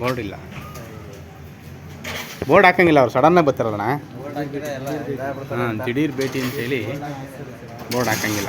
Board ಇಲ್ಲ. Board ಹಾಕಂಗಿಲ್ಲ ಅವ್ರು ಸಡನ್ನಾಗಿ ಬರ್ತಾರಲ್ಲಣ್ಣ? ಹಾಂ ದಿಢೀರ್ ಭೇಟಿ ಅಂತ ಹೇಳಿ ಬೋರ್ಡ್ ಹಾಕಂಗಿಲ್ಲ.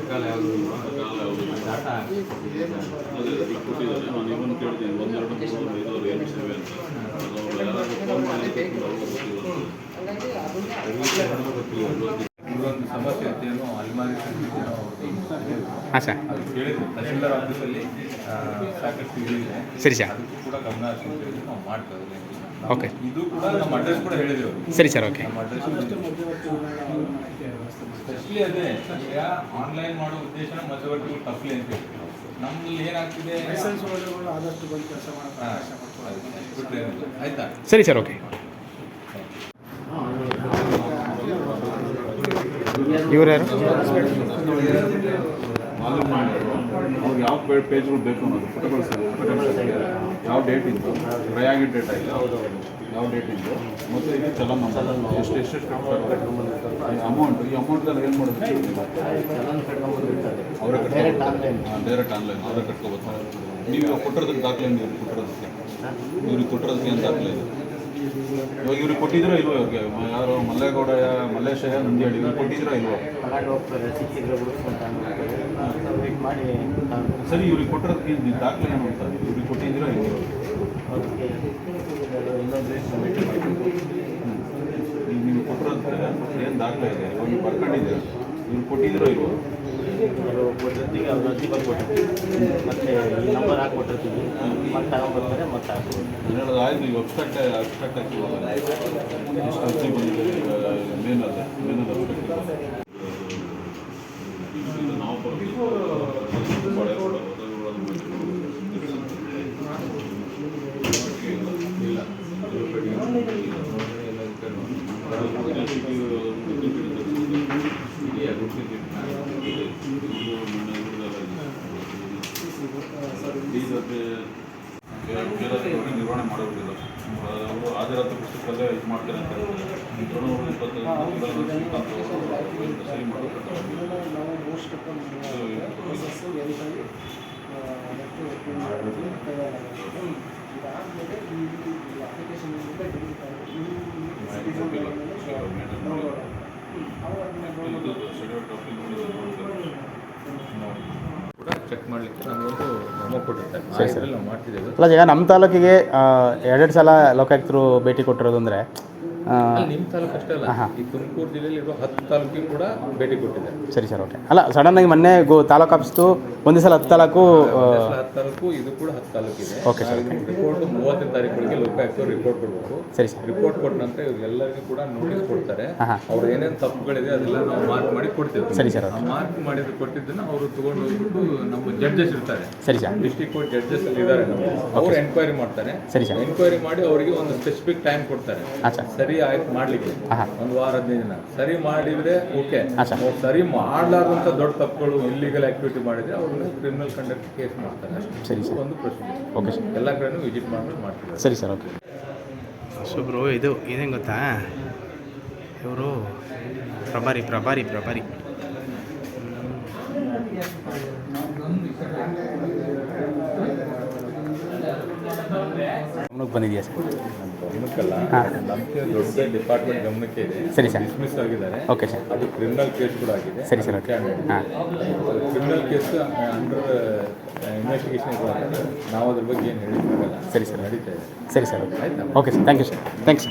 ಸಕಾಲ ಯಾವುದು ಸಕಾಲ ಯಾವುದು ಇಲ್ಲ ಅದೇ ಈಗ ಕೊಟ್ಟಿದ್ದಾರೆ. ನಾನು ಇವನು ಕೇಳ್ತೀನಿ. ಒಂದೆರಡು ಮೂರು ಐದು ಆರು ಏನು ಸೇವೆ ಅಂತ ಅದು ಅವ್ರು ಯಾರಾದ್ರೂ ಫೋನ್ ಮಾಡಿ ಕೇಳ್ಕೊಂಡು ಅವ್ರಿಗೂ ಗೊತ್ತಿಲ್ಲ ಇದೊಂದು ಸಮಸ್ಯೆ ಅಂತೇನು ಅಲ್ಮಾರಿ. ಹಾಂ ಸರ್. ಅದು ಕೇಳಿದ್ರು ತಹಸೀಲ್ದಾರ್ ಆಫೀಸಲ್ಲಿ ಆ, ಸಾಕಷ್ಟು ಸರಿ ಸರ್. ಅದಕ್ಕೂ ಕೂಡ ಗಮನ ಹರಿಸಿ ನಾವು ಮಾಡ್ತಾ ಇದ್ದೀವಿ. ಓಕೆ. ಇದು ಕೂಡ ನಮ್ಮ ಅಡ್ರೆಸ್ ಕೂಡ ಹೇಳಿದ್ರು ಸರಿ ಸರ್ ಓಕೆ ನಮ್ಮ ಅಡ್ರೆಸ್ ಸ್ಪೆಷಲಿ ಅದೇ ಈಗ ಆನ್ಲೈನ್ ಮಾಡೋ ಉದ್ದೇಶನ ಮಧ್ಯವರ್ತಿಗಳು ತಪ್ಪಲಿ ಅಂತ ಹೇಳಿ. ನಮ್ಮಲ್ಲಿ ಏನಾಗ್ತಿದೆ? ಲೈಸೆನ್ಸ್ ಹೋಲ್ಡರ್ಗಳು ಆದಷ್ಟು ಬಂದು ಕೆಲಸ ಮಾಡೋಕೆ ಹಾ, ಅವಕಾಶ ಮಾಡ್ಕೊಳ್ಳಿ. ಅದು ಬಿಟ್ರೆ ಏನಿಲ್ಲ. ಆಯ್ತಾ? ಸರಿ ಸರ್ ಓಕೆ ಇವ್ರು ಯಾರು ಯಾವ ಪೇ ಪೇಜ್ಗಳು ಬೇಕು ಅನ್ನೋದು. ಫೋಟೋಗಳು ಸರ್ ಯಾವ ಡೇಟ್ ಇದ್ದು ಪ್ರಯಾಗಿ ಡೇಟ್ ಆಯಿತು? ಯಾವ ಡೇಟ್ ಇತ್ತು ಮತ್ತು ಇದು ಚಲನ್ ನಂಬರ್ ಎಷ್ಟು ಎಷ್ಟು ಅಮೌಂಟ್ ಈ ಅಮೌಂಟಲ್ಲಿ ಏನು ಮಾಡೋದು ಅವರ ಡೈರೆಕ್ಟ್ ಆನ್ಲೈನ್ ಡೈರೆಕ್ಟ್ ಆನ್ಲೈನ್ ಅವರೇ ಕಟ್ಕೋಬೋದು ನೀವು ಕೊಟ್ಟಿರೋದಕ್ಕೆ ದಾಖಲೆ ನೀವು ಕೊಟ್ಟಿರೋದಕ್ಕೆ? ಇವ್ರಿಗೆ ಕೊಟ್ಟಿರೋದಕ್ಕೆ ಏನು ದಾಖಲೆ ಇದೆ? ಇವಾಗ ಇವ್ರಿಗೆ ಕೊಟ್ಟಿದ್ರೋ ಇಲ್ವೋ ಇವ್ರಿಗೆ? ಯಾರು ಮಲ್ಲೇಗೌಡ ಮಲ್ಲೇಶಯ್ಯ ನಂದಿಹಳ್ಳಿ ಇವ್ರಿಗೆ ಕೊಟ್ಟಿದ್ದೀರಾ ಇಲ್ವೋ? ಸರಿ ಇವ್ರಿಗೆ ಕೊಟ್ಟಿರೋದಕ್ಕೆ ಇದು ದಾಖಲೆ ಏನು ಅಂತ? ಇವ್ರಿಗೆ ಕೊಟ್ಟಿದ್ದೀರಾ ಇಲ್ವೋ? ನೀವು ಕೊಟ್ಟಿರೋದಕ್ಕೆ ಏನು ದಾಖಲೆ ಇದೆ? ಇವಾಗ ನೀವು ಬರ್ಕೊಂಡಿದ್ದೀರಾ? ಇವ್ರು ಕೊಟ್ಟಿದ್ದೀರೋ ಇಲ್ವೋ? ಅವರು ಕೊಟ್ಟಿರ್ತೀವಿ ಅವ್ರ ಅರ್ಜಿ ಬರ್ಕೊಟ್ಟಿರ್ತೀವಿ ಮತ್ತೆ ಈ ನಂಬರ್ ಹಾಕ್ಕೊಟ್ಟಿರ್ತೀವಿ ಮತ್ತೆ ತಗೊಂಡ್ಬರ್ತಾರೆ ಮತ್ತೆ ಹಾಕ್ಬೋದು. ಆಯ್ತು ಈಗ ಅಬ್ಸ್ಟ್ರಾಕ್ಟ್ ಅಬ್ಸ್ಟ್ರಾಕ್ಟ್ ಹಾಕಿ ಎಷ್ಟು ಅರ್ಜಿ ಮೇನ್ ಅದೇ ಮೇನ್ ಅದು ಹಾಜರಾತಿ ಪುಸ್ತಕದಲ್ಲೇ ಇದು ಮಾಡ್ತಾರೆ ಅಂತ. ಅವರು ಇಪ್ಪತ್ತೈದು ಸರಿ ಮಾಡೋದು ನಾವು ಮೋಸ್ಟ್ ಪ್ರೋಸೆಸ್ ವೆರಿಫೈ ಅದಕ್ಕೆ ಇದಾದಮೇಲೆ ಈ ಅಪ್ಲಿಕೇಶನ್ ಇದು ಶೆಡ್ಯೂಲ್ ಕಾಪಿ ಕೂಡ ಚೆಕ್ ಮಾಡಲಿಕ್ಕೆ ನಮಗೊಂದು ಮೆಮೊ ಕೊಟ್ಟಿರ್ತಾರೆ ಆ ಸರಿ, ಸರಿ. ನಾವು ಮಾಡ್ತಿದ್ದೇವೆ ಅಲ್ಲ ಈಗ ನಮ್ಮ ತಾಲೂಕಿಗೆ ಎರಡೆರಡು ಸಲ ಲೋಕಾಯುಕ್ತರು ಭೇಟಿ ಕೊಟ್ಟಿರೋದು ಅಂದರೆ ನಿಮ್ಮ ತಾಲೂಕು ಅಷ್ಟೇ ಅಲ್ಲ. ಈ ತುಮಕೂರು ಜಿಲ್ಲೆಯಲ್ಲಿ ಇರುವ ಹತ್ತು ತಾಲೂಕಿಗೆ ಕೂಡ ಭೇಟಿ ಕೊಟ್ಟಿದೆ ಸರಿ ಸರ್ ಓಕೆ. ಅಲ್ಲ ಸಡನ್ ಆಗಿ ಮೊನ್ನೆ ಗೋ ತಾಲೂಕು ಆಫೀಸ್ದು ಒಂದೇ ಸಲ ಹತ್ತು ತಾಲೂಕು ಹತ್ತು ತಾಲೂಕು ಇದು ಕೂಡ ಹತ್ತು ತಾಲೂಕು ಇದೆ sir. ರಿಪೋರ್ಟ್ ಮೂವತ್ತನೇ ತಾರೀಕಿಗೆ ಲೋಕಾಯುಕ್ತರು ರಿಪೋರ್ಟ್ ಕೊಡಬೇಕು. ಸರಿ ಸರ್. ರಿಪೋರ್ಟ್ ಕೊಟ್ಟ ನಂತರ ಇವ್ರಿಗೆಲ್ಲರಿಗೂ ಕೂಡ ನೋಟಿಸ್ ಕೊಡ್ತಾರೆ. ಅವ್ರು ಏನೇನು ತಪ್ಪುಗಳಿದೆ ಅದೆಲ್ಲ ನಾವು ಮಾರ್ಕ್ ಮಾಡಿ ಕೊಡ್ತೀವಿ. ಸರಿ, ಸರ್ ಮಾರ್ಕ್ ಮಾಡಿದ್ರು ಕೊಟ್ಟಿದ್ದನ್ನ ಅವರು ತಗೊಂಡು ಹೋಗ್ಬಿಟ್ಟು ನಮ್ಮ ಜಡ್ಜಸ್ ಇರ್ತಾರೆ. ಸರಿ ಸರ್. ಡಿಸ್ಟ್ರಿಕ್ಟ್ ಕೋರ್ಟ್ ಜಡ್ಜಸ್ ಅಲ್ಲಿ ಇದ್ದಾರೆ ಅವರು ಎನ್ಕ್ವೈರಿ ಮಾಡ್ತಾರೆ. ಸರಿ ಸರ್. ಎನ್ಕ್ವೈರಿ ಮಾಡಿ ಅವರಿಗೆ ಒಂದು ಸ್ಪೆಸಿಫಿಕ್ ಟೈಮ್ ಕೊಡ್ತಾರೆ. ಅಚ್ಚಾ ಸರಿ ಆಯ್ತು ಮಾಡ್ಲಿಕ್ಕೆ. ಒಂದು ವಾರ ಹದಿನೈದು ದಿನ. ಸರಿ ಮಾಡಿದ್ರೆ ಓಕೆ. ಅವ್ರು ಸರಿ ಮಾಡಲಾರ್ದಂಥ ದೊಡ್ಡ ತಪ್ಪುಗಳು ಇಲ್ಲಿಗಲ್ ಆಕ್ಟಿವಿಟಿ ಮಾಡಿದ್ರೆ ಅವ್ರನ್ನ ಕ್ರಿಮಿನಲ್ ಕಂಡಕ್ಟ್ ಕೇಸ್ ಮಾಡ್ತಾರೆ. ಅಷ್ಟೇ. ಸರಿ, ಸರ್. ಒಂದು ಪ್ರಶ್ನೆ ಓಕೆ ಸರ್. ಎಲ್ಲ ಕಡೆನೂ ವಿಸಿಟ್ ಮಾಡ್ಬಿಟ್ಟು ಮಾಡ್ತಾರೆ ಸರಿ ಸರ್ ಓಕೆ. ಸೊ ಬ್ರೋ ಇದು ಇದೇನು ಗೊತ್ತಾ? ಇವರು ಪ್ರಭಾರಿ ಪ್ರಭಾರಿ ಪ್ರಭಾರಿ. ಗಮನಕ್ಕೆ ಬಂದಿದೆಯಾ ಸರ್? ಗಮನಕ್ಕಲ್ಲ. ನಮಗೆ ದೊಡ್ಡ ಡಿಪಾರ್ಟ್ಮೆಂಟ್ ಗಮನಕ್ಕೆ ಇದೆ. ಸರಿ ಸರ್. ಮಿಸ್ ಆಗಿದ್ದಾರೆ. Okay sir. ಅದು ಕ್ರಿಮಿನಲ್ ಕೇಸ್ ಕೂಡ ಆಗಿದೆ. ಸರಿ ಸರ್ ಓಕೆ. ಹಾಂ. ಕ್ರಿಮಿನಲ್ ಕೇಸ್ ಅಂಡರ್ ಇನ್ವೆಸ್ಟಿಗೇಷನ್ ನಾವು ಅದ್ರ ಬಗ್ಗೆ ಏನು ಹೇಳಿಕ್ಕಾಗಲ್ಲ ಸರಿ ಸರ್. ನಡೀತಾ ಇದೆ. ಸರಿ sir okay. Sir. Thank you sir thanks